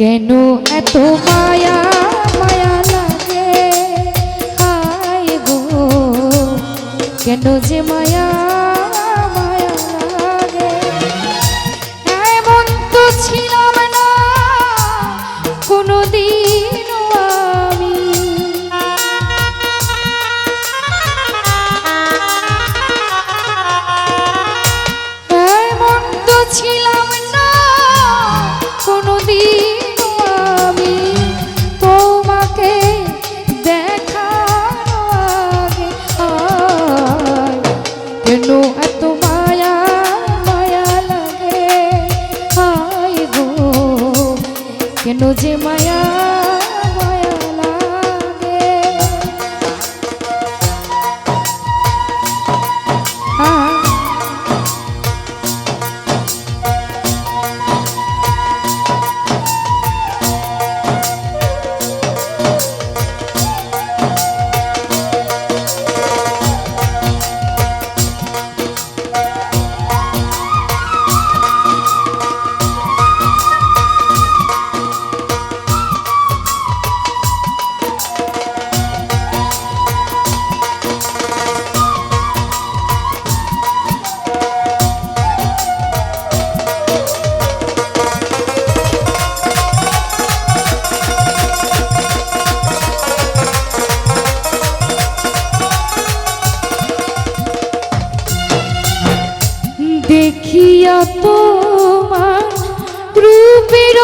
কেন এত মায়া মায়া লাগে? হায় গো। কেন যে মায়া ছিলাম না কোনোদিন আমি। ছিলাম না, কোনোদিন কেন যে দেখিয়া রূপের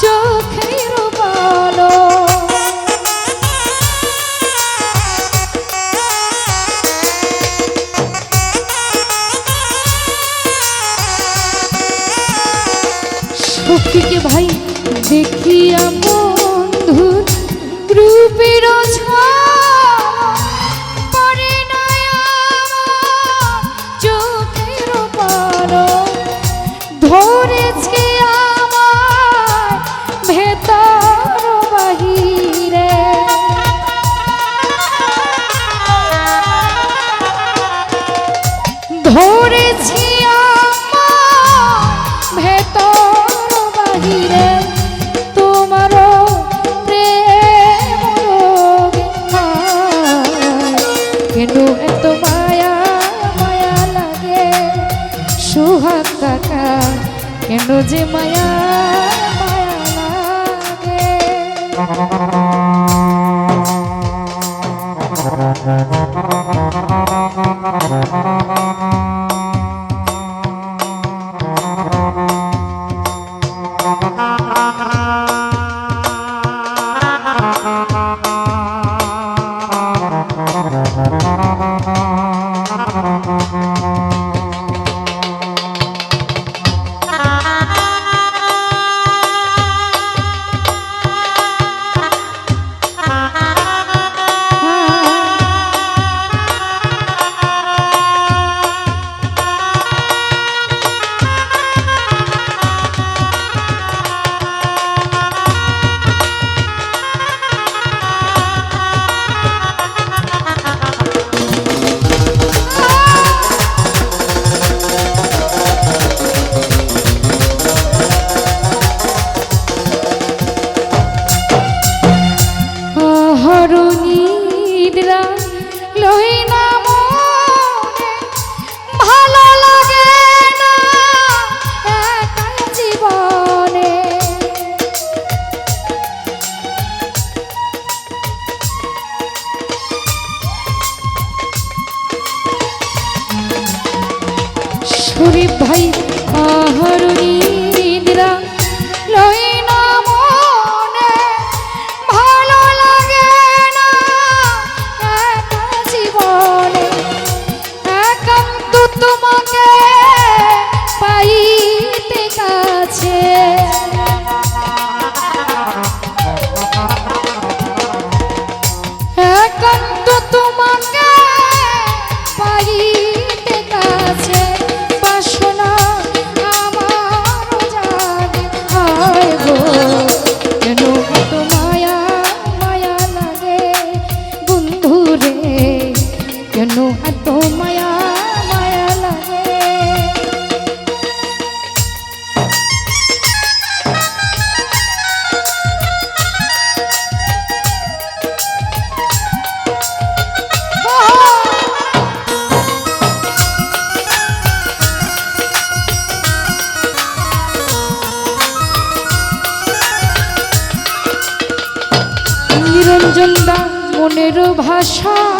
চোখের বলো সখীকে ভাই দেখিয়া বন্ধুর রূপের পরে সুহাগ কাকা কেন যে মায়া মায়া লাগে। হরণীরা ময়ূর ভাষা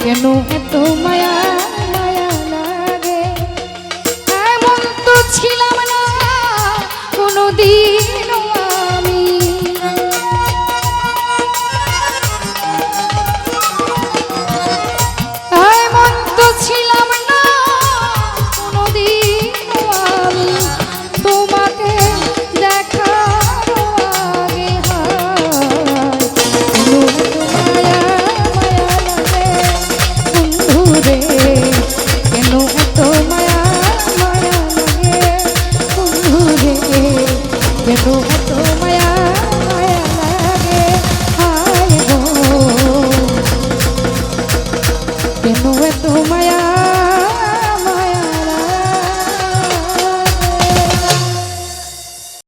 কেন এত মায়া মায়া লাগে? এমন তো ছিলাম না কোনোদিন